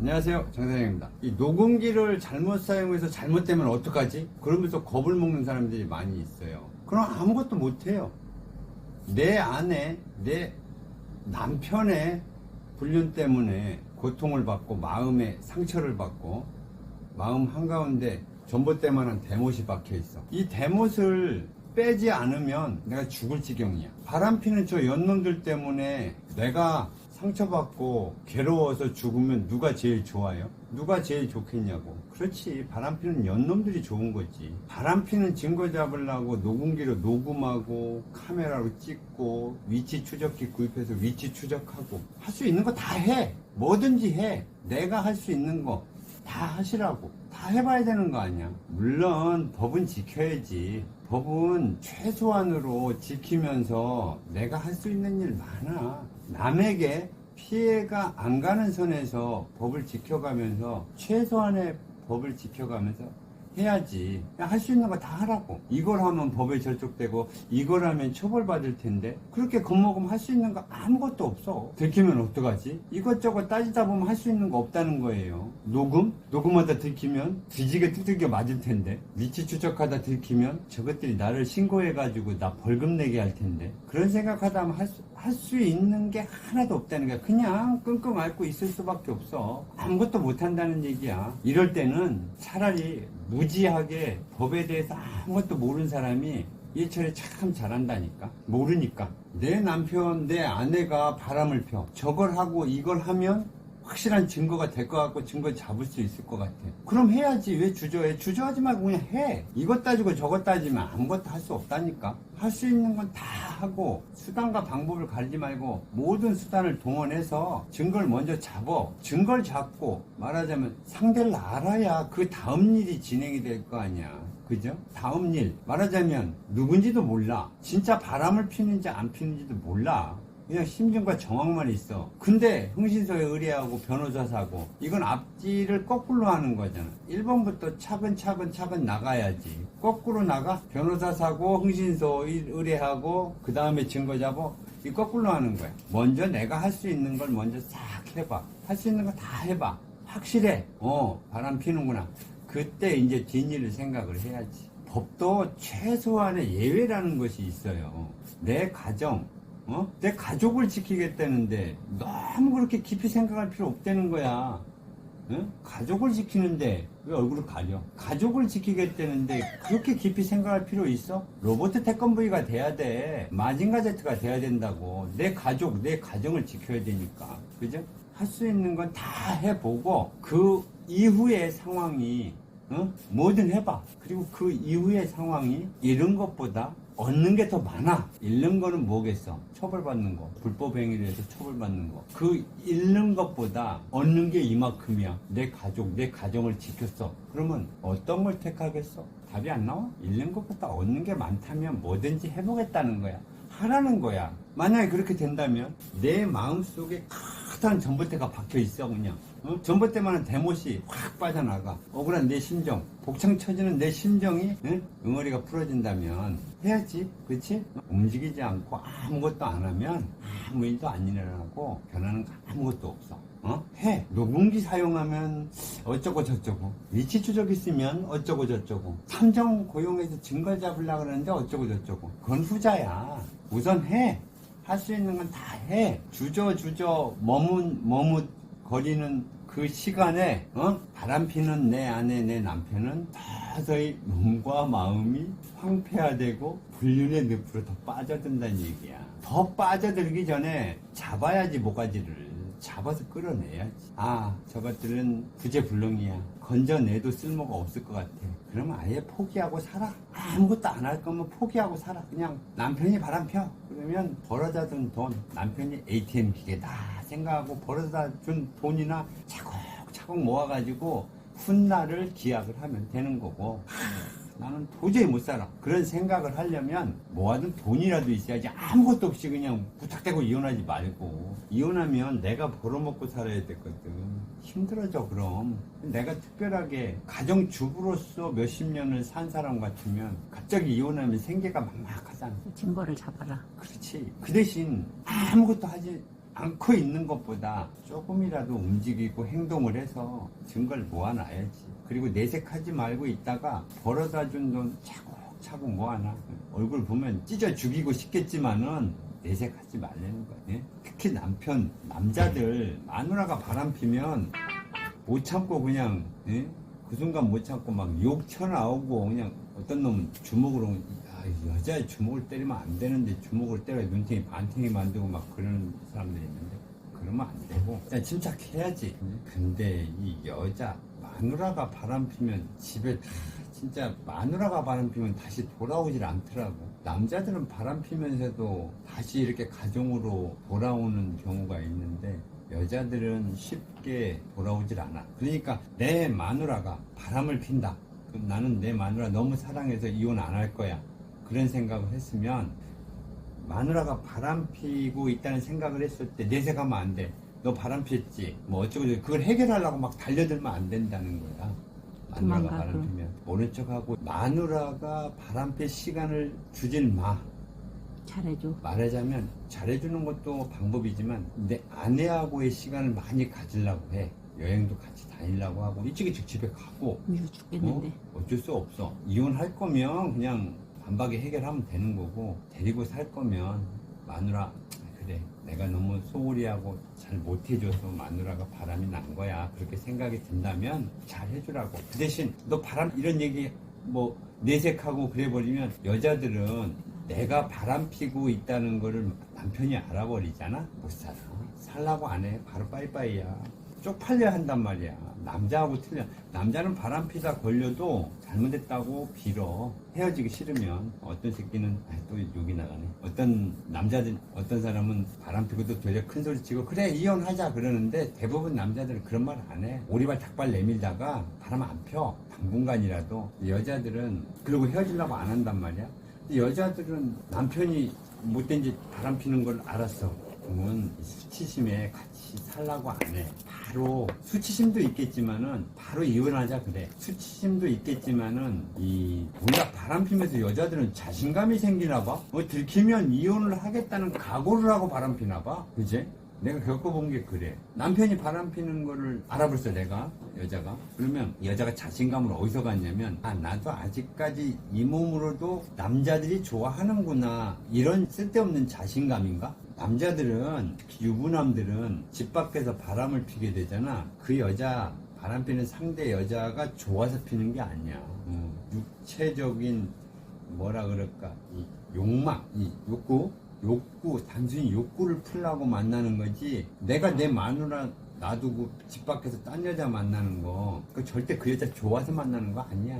안녕하세요. 정사장입니다. 이 녹음기를 잘못 사용해서 잘못되면 어떡하지? 그러면서 겁을 먹는 사람들이 많이 있어요. 그럼 아무것도 못해요. 내 아내 내 남편의 불륜 때문에 고통을 받고 마음에 상처를 받고 마음 한가운데 전봇대만한 대못이 박혀 있어. 이 대못을 빼지 않으면 내가 죽을 지경이야. 바람 피는 저 연놈들 때문에 내가 상처받고 괴로워서 죽으면 누가 제일 좋아요? 누가 제일 좋겠냐고. 그렇지. 바람 피는 연놈들이 좋은 거지. 바람 피는 증거 잡으려고 녹음기로 녹음하고 카메라로 찍고 위치 추적기 구입해서 위치 추적하고 할 수 있는 거 다 해. 뭐든지 해. 내가 할 수 있는 거 다 하시라고. 다 해봐야 되는 거 아니야. 물론 법은 지켜야지. 법은 최소한으로 지키면서 내가 할 수 있는 일 많아. 남에게 피해가 안 가는 선에서 법을 지켜가면서 최소한의 법을 지켜가면서 해야지. 할 수 있는 거 다 하라고. 이걸 하면 법에 절촉되고 이걸 하면 처벌받을 텐데 그렇게 겁먹으면 할 수 있는 거 아무것도 없어. 들키면 어떡하지? 이것저것 따지다 보면 할 수 있는 거 없다는 거예요. 녹음? 녹음하다 들키면 뒤지게 두들겨 맞을 텐데 위치 추적하다 들키면 저것들이 나를 신고해가지고 나 벌금 내게 할 텐데 그런 생각하다 하면 할 수, 할 수 있는 게 하나도 없다는 거야. 그냥 끙끙 앓고 있을 수밖에 없어. 아무것도 못한다는 얘기야. 이럴 때는 차라리 무지하게 법에 대해서 아무것도 모르는 사람이 일처리 참 잘한다니까. 모르니까. 내 남편, 내 아내가 바람을 펴. 저걸 하고 이걸 하면 확실한 증거가 될 것 같고 증거 잡을 수 있을 것 같아. 그럼 해야지. 왜 주저해? 주저하지 말고 그냥 해. 이것 따지고 저것 따지면 아무것도 할 수 없다니까. 할 수 있는 건 다 하고 수단과 방법을 가리지 말고 모든 수단을 동원해서 증거를 먼저 잡어. 증거를 잡고 말하자면 상대를 알아야 그 다음 일이 진행이 될 거 아니야. 그죠? 다음 일. 말하자면 누군지도 몰라. 진짜 바람을 피는지 안 피는지도 몰라. 그냥 심증과 정황만 있어. 근데 흥신소에 의뢰하고 변호사 사고 이건 앞뒤를 거꾸로 하는 거잖아. 1번부터 차근차근 차근 나가야지. 거꾸로 나가 변호사 사고 흥신소 의뢰하고 그 다음에 증거 잡어 이 거꾸로 하는 거야. 먼저 내가 할 수 있는 걸 먼저 싹 해봐. 할 수 있는 거 다 해봐. 확실해. 어 바람 피는구나. 그때 이제 뒷일을 생각을 해야지. 법도 최소한의 예외라는 것이 있어요. 내 가정, 어? 내 가족을 지키겠다는데 너무 그렇게 깊이 생각할 필요 없다는 거야. 어? 가족을 지키는데 왜 얼굴을 가려? 가족을 지키겠다는데 그렇게 깊이 생각할 필요 있어? 로버트 태권브이가 돼야 돼. 마징가 제트가 돼야 된다고. 내 가족, 내 가정을 지켜야 되니까. 그죠? 할 수 있는 건 다 해보고 그 이후의 상황이 어? 뭐든 해봐. 그리고 그 이후의 상황이 이런 것보다 얻는 게 더 많아. 잃는 거는 뭐겠어? 처벌받는 거. 불법 행위를 해서 처벌받는 거. 그 잃는 것보다 얻는 게 이만큼이야. 내 가족, 내 가정을 지켰어. 그러면 어떤 걸 택하겠어? 답이 안 나와? 잃는 것보다 얻는 게 많다면 뭐든지 해보겠다는 거야. 하라는 거야. 만약에 그렇게 된다면 내 마음속에 크다란 전봇대가 박혀 있어 그냥 어? 전봇대만한 대못이 확 빠져나가 억울한 내 심정 복창 쳐지는 내 심정이 응? 응어리가 풀어진다면 해야지 그치? 움직이지 않고 아무것도 안 하면 아무 일도 안 일어나고 변하는 거 아무것도 없어 어? 해 녹음기 사용하면 어쩌고 저쩌고 위치 추적 있으면 어쩌고 저쩌고 삼정 고용해서 증거 잡으려고 그러는데 어쩌고 저쩌고 그건 후자야 우선 해 할 수 있는 건 다 해. 주저 주저 머문 머뭇 거리는 그 시간에 어? 바람 피는 내 아내 내 남편은 서서히 몸과 마음이 황폐화되고 불륜의 늪으로 더 빠져든다는 얘기야. 더 빠져들기 전에 잡아야지 모가지를. 잡아서 끌어내야지. 아, 저것들은 구제불능이야. 건져내도 쓸모가 없을 것 같아. 그러면 아예 포기하고 살아. 아무것도 안 할 거면 포기하고 살아. 그냥 남편이 바람 펴. 그러면 벌어다 둔 돈, 남편이 ATM 기계다 생각하고 벌어다 준 돈이나 차곡차곡 모아가지고 훗날을 기약을 하면 되는 거고. 나는 도저히 못 살아. 그런 생각을 하려면 모아둔 돈이라도 있어야지 아무것도 없이 그냥 부탁대고 이혼하지 말고. 이혼하면 내가 벌어먹고 살아야 되거든. 힘들어져, 그럼. 내가 특별하게 가정주부로서 몇십 년을 산 사람 같으면 갑자기 이혼하면 생계가 막막하잖아. 증거를 잡아라. 그렇지. 그 대신 아무것도 하지 않고 있는 것보다 조금이라도 움직이고 행동을 해서 증거를 모아놔야지. 그리고 내색하지 말고 있다가 벌어다 준 돈 차곡차곡 모아놔. 얼굴 보면 찢어 죽이고 싶겠지만은 내색하지 말라는 거야. 예? 특히 남편, 남자들 마누라가 바람 피면 못 참고 그냥 예? 그 순간 못 참고 막욕 튀어나오고 그냥 어떤 놈은 주먹으로 여자의 주먹을 때리면 안 되는데 주먹을 때려 눈탱이 반탱이 만들고 막 그러는 사람들이 있는데 그러면 안 되고 그냥 침착해야지 근데 이 여자 마누라가 바람 피면 집에 다 진짜 마누라가 바람 피면 다시 돌아오질 않더라고 남자들은 바람 피면서도 다시 이렇게 가정으로 돌아오는 경우가 있는데 여자들은 쉽게 돌아오질 않아. 그러니까 내 마누라가 바람을 핀다. 그럼 나는 내 마누라 너무 사랑해서 이혼 안 할 거야. 그런 생각을 했으면 마누라가 바람 피고 있다는 생각을 했을 때 내색하면 안 돼. 너 바람 피웠지? 뭐 어쩌고 그걸 해결하려고 막 달려들면 안 된다는 거야. 마누라가 도망가, 바람. 피면 모른 척하고 마누라가 바람 필 시간을 주질 마. 잘해줘. 말하자면 잘해주는 것도 방법이지만 내 아내하고의 시간을 많이 가지려고 해 여행도 같이 다니려고 하고 일찍 일찍 집에 가고 미워 어? 죽겠는데. 어쩔 수 없어 이혼할 거면 그냥 반박에 해결하면 되는 거고 데리고 살 거면 마누라 그래 내가 너무 소홀히 하고 잘 못해줘서 마누라가 바람이 난 거야. 그렇게 생각이 든다면 잘 해주라고. 그 대신 너 바람 이런 얘기 뭐 내색하고 그래 버리면 여자들은 내가 바람 피고 있다는 거를 남편이 알아버리잖아? 못 살아. 살라고 안 해. 바로 빠이빠이야 쪽팔려 한단 말이야. 남자하고 틀려. 남자는 바람 피다 걸려도 잘못했다고 빌어. 헤어지기 싫으면 어떤 새끼는 아, 또 욕이 나가네. 어떤 남자들 어떤 사람은 바람 피고도 되려 큰 소리 치고 그래 이혼하자 그러는데 대부분 남자들은 그런 말 안 해. 오리발 닭발 내밀다가 바람 안 펴. 당분간이라도. 여자들은 그리고 헤어지려고 안 한단 말이야. 여자들은 남편이 못된 짓 바람 피는 걸 알았어. 그러면 수치심에 같이 살라고 안 해. 바로 수치심도 있겠지만은 바로 이혼하자 그래. 수치심도 있겠지만은 이 몰라 바람 피면서 여자들은 자신감이 생기나 봐. 뭐 들키면 이혼을 하겠다는 각오를 하고 바람 피나 봐. 그지? 내가 겪어본 게 그래. 남편이 바람 피는 거를 알아봤어, 내가. 여자가. 그러면 여자가 자신감을 어디서 갖냐면, 아, 나도 아직까지 이 몸으로도 남자들이 좋아하는구나. 이런 쓸데없는 자신감인가? 남자들은, 유부남들은 집 밖에서 바람을 피게 되잖아. 그 여자, 바람 피는 상대 여자가 좋아서 피는 게 아니야. 어, 육체적인 뭐라 그럴까 이 욕망 이 욕구 욕구 단순히 욕구를 풀라고 만나는 거지 내가 내 마누라 놔두고 집 밖에서 딴 여자 만나는 거 그 절대 그 여자 좋아서 만나는 거 아니야.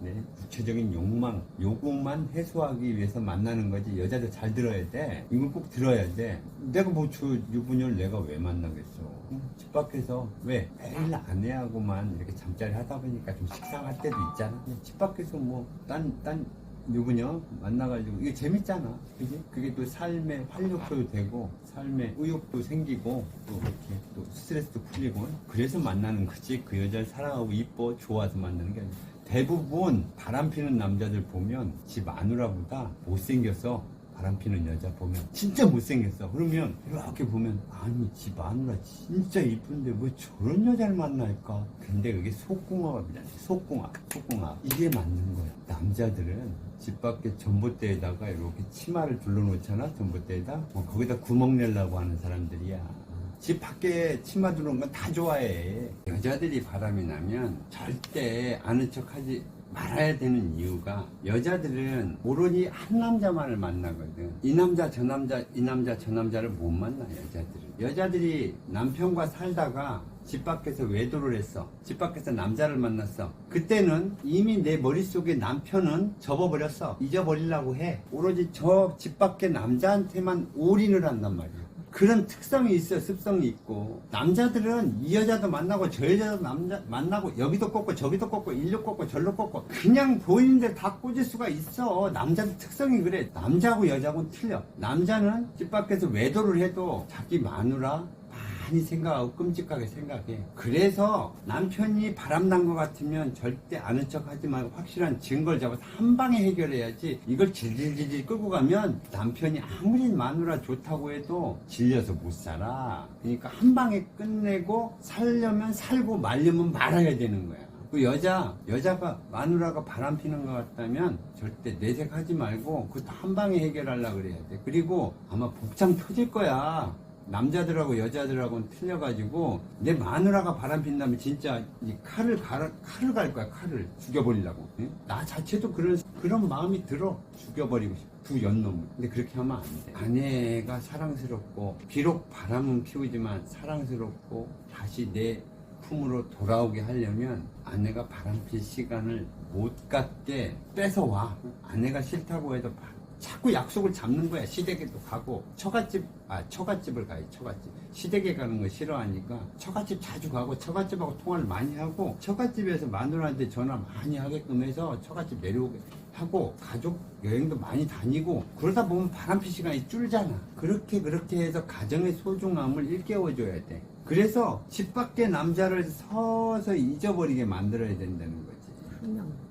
네, 구체적인 욕망 요구만 해소하기 위해서 만나는 거지. 여자도 잘 들어야 돼. 이걸 꼭 들어야 돼. 내가 뭐저 유부녀를 내가 왜 만나겠어? 응? 집 밖에서 왜? 매일 아내하고만 이렇게 잠자리 하다 보니까 좀 식상할 때도 있잖아. 집 밖에서 뭐 딴 딴 누구냐? 만나가지고. 이게 재밌잖아. 그지? 그게 또 삶의 활력도 되고 삶의 의욕도 생기고 또 이렇게 또 스트레스도 풀리고. 그래서 만나는 거지. 그 여자를 사랑하고 이뻐 좋아서 만나는 게 아니라. 대부분 바람 피는 남자들 보면 지 마누라보다 못생겼어 바람 피는 여자 보면 진짜 못생겼어. 그러면 이렇게 보면 아니 지 마누라 진짜 이쁜데 왜 저런 여자를 만날까? 근데 그게 속궁합이잖아 속궁합 속궁합. 이게 맞는 거야. 남자들은 집 밖에 전봇대에다가 이렇게 치마를 둘러놓잖아 전봇대에다? 어, 거기다 구멍 내려고 하는 사람들이야. 집 밖에 치마 두는 건 다 좋아해. 여자들이 바람이 나면 절대 아는 척 하지 말아야 되는 이유가 여자들은 오로지 한 남자만을 만나거든. 이 남자 저 남자 이 남자 저 남자를 못 만나 여자들은. 여자들이 남편과 살다가 집 밖에서 외도를 했어. 집 밖에서 남자를 만났어. 그때는 이미 내 머릿속에 남편은 접어버렸어. 잊어버리려고 해. 오로지 저 집 밖에 남자한테만 올인을 한단 말이야. 그런 특성이 있어 습성이 있고. 남자들은 이 여자도 만나고 저 여자도 남자 만나고 여기도 꽂고 저기도 꽂고 일로 꽂고 절로 꽂고 그냥 보이는데 다 꽂을 수가 있어. 남자들 특성이 그래. 남자하고 여자하고는 틀려. 남자는 집 밖에서 외도를 해도 자기 마누라 많이 생각하고 끔찍하게 생각해. 그래서 남편이 바람난 것 같으면 절대 아는 척 하지 말고 확실한 증거를 잡아서 한 방에 해결해야지. 이걸 질질질질 끌고 가면 남편이 아무리 마누라 좋다고 해도 질려서 못 살아. 그러니까 한 방에 끝내고 살려면 살고 말려면 말아야 되는 거야. 그 여자, 여자가, 마누라가 바람 피는 것 같다면 절대 내색하지 말고 그것도 한 방에 해결하려고 그래야 돼. 그리고 아마 복장 터질 거야. 남자들하고 여자들하고는 틀려가지고 내 마누라가 바람 핀다면 진짜 이 칼을 갈, 칼을 갈 거야 칼을. 죽여버리려고. 응? 나 자체도 그런 그런 마음이 들어. 죽여버리고 싶어. 두 연놈을. 근데 그렇게 하면 안돼. 아내가 사랑스럽고 비록 바람은 피우지만 사랑스럽고 다시 내 품으로 돌아오게 하려면 아내가 바람필 시간을 못 갖게 뺏어와. 아내가 싫다고 해도 바- 자꾸 약속을 잡는 거야. 시댁에도 가고 처갓집 아 처갓집을 가요. 처갓집 시댁에 가는 거 싫어하니까 처갓집 자주 가고 처갓집하고 통화를 많이 하고 처갓집에서 마누라한테 전화 많이 하게끔 해서 처갓집 내려오게 하고 가족 여행도 많이 다니고 그러다 보면 바람피 시간이 줄잖아. 그렇게 그렇게 해서 가정의 소중함을 일깨워줘야 돼. 그래서 집 밖에 남자를 서서 잊어버리게 만들어야 된다는 거지.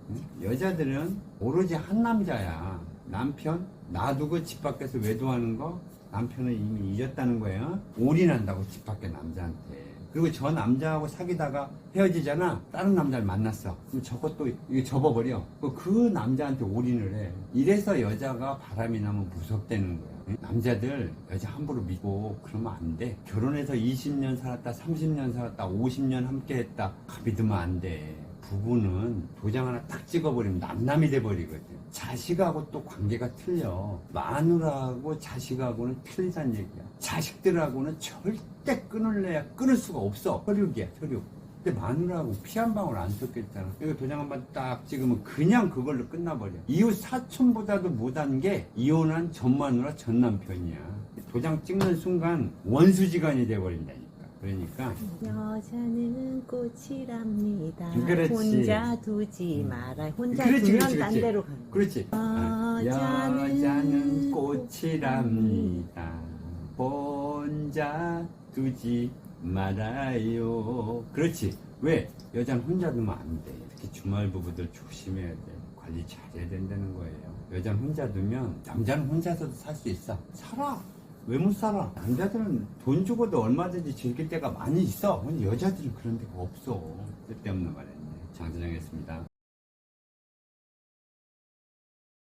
응? 여자들은 오로지 한 남자야. 남편 놔두고 집 밖에서 외도하는 거 남편은 이미 잊었다는 거예요. 올인한다고 집 밖에 남자한테. 그리고 저 남자하고 사귀다가 헤어지잖아. 다른 남자를 만났어. 그럼 저것도 이거 접어버려. 그- 그 남자한테 올인을 해. 이래서 여자가 바람이 나면 무섭다는 거야. 응? 남자들 여자 함부로 믿고 그러면 안 돼. 결혼해서 20년 살았다, 30년 살았다, 50년 함께 했다. 믿으면 안 돼. 부부는 도장 하나 딱 찍어버리면 남남이 돼버리거든. 자식하고 또 관계가 틀려. 마누라하고 자식하고는 틀리단 얘기야. 자식들하고는 절대 끊을래야 끊을 수가 없어. 혈육이야, 혈육. 근데 마누라하고 피 한 방울 안 섞였잖아. 이거 도장 한 번 딱 찍으면 그냥 그걸로 끝나버려. 이웃 사촌보다도 못한 게 이혼한 전 마누라 전 남편이야. 도장 찍는 순간 원수지간이 돼버린다니까. 그러니까 여자는 꽃이랍니다. 그렇지. 혼자 두지 음. 마라. 혼자 그렇지, 두면 그렇지, 딴 그렇지. 데로 거야. 그렇지. 아, 여자는 여자는 꽃이랍니다. 혼자 두지 말아요. 그렇지. 왜? 여자는 혼자 두면 안 돼. 특히 주말 부부들 조심해야 돼. 관리 잘해야 된다는 거예요. 여자는 혼자 두면 남자는 혼자서도 살 수 있어. 살아. 왜 못 살아? 남자들은 돈 주고도 얼마든지 즐길 때가 많이 있어. 여자들은 그런 데가 없어. 쓸데없는 말했네. 장선영이었습니다.